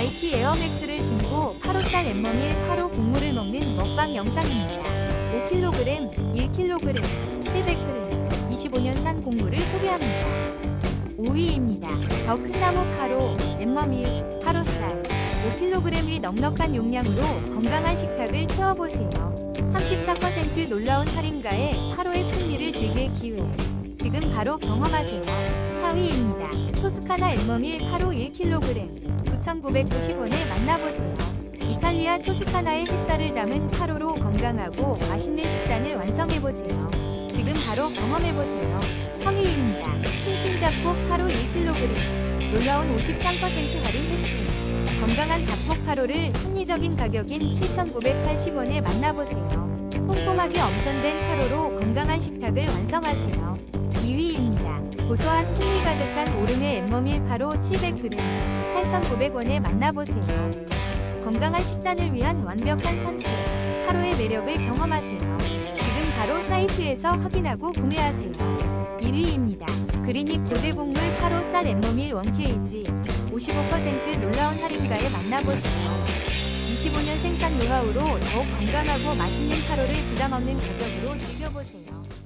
나이키 에어맥스를 신고 8호살 엠머밀 8호 곡물을 먹는 먹방 영상입니다. 5kg, 1kg, 700g, 25년산 곡물을 소개합니다. 5위입니다. 더 큰 나무 8호, 엠머밀, 8호살, 5kg의 넉넉한 용량으로 건강한 식탁을 채워보세요. 34% 놀라운 할인가에 8호의 풍미를 즐길 기회. 지금 바로 경험하세요. 4위입니다. 토스카나 엠머밀 8호 1kg 9,990원에 만나보세요. 이탈리아 토스카나의 햇살을 담은 8호로 건강하고 맛있는 식단을 완성해보세요. 지금 바로 경험해보세요. 3위입니다. 싱싱잡곡 8호 1kg 놀라운 53% 할인 혜택 건강한 잡곡 8호를 합리적인 가격인 7,980원에 만나보세요. 꼼꼼하게 엄선된 8호로 건강한 식탁을 완성하세요. 2위입니다. 고소한 풍미 가득한 오름의 엠머밀 8호 700g 8,900원에 만나보세요. 건강한 식단을 위한 완벽한 선택 8호의 매력을 경험하세요. 지금 바로 사이트에서 확인하고 구매하세요. 1위입니다. 그리닉 고대곡물 8호 쌀 엠머밀 1kg 55% 놀라운 할인가에 만나보세요. 25년 생산 노하우로 더욱 건강하고 맛있는 8호를 부담 없는 가격으로 즐겨보세요.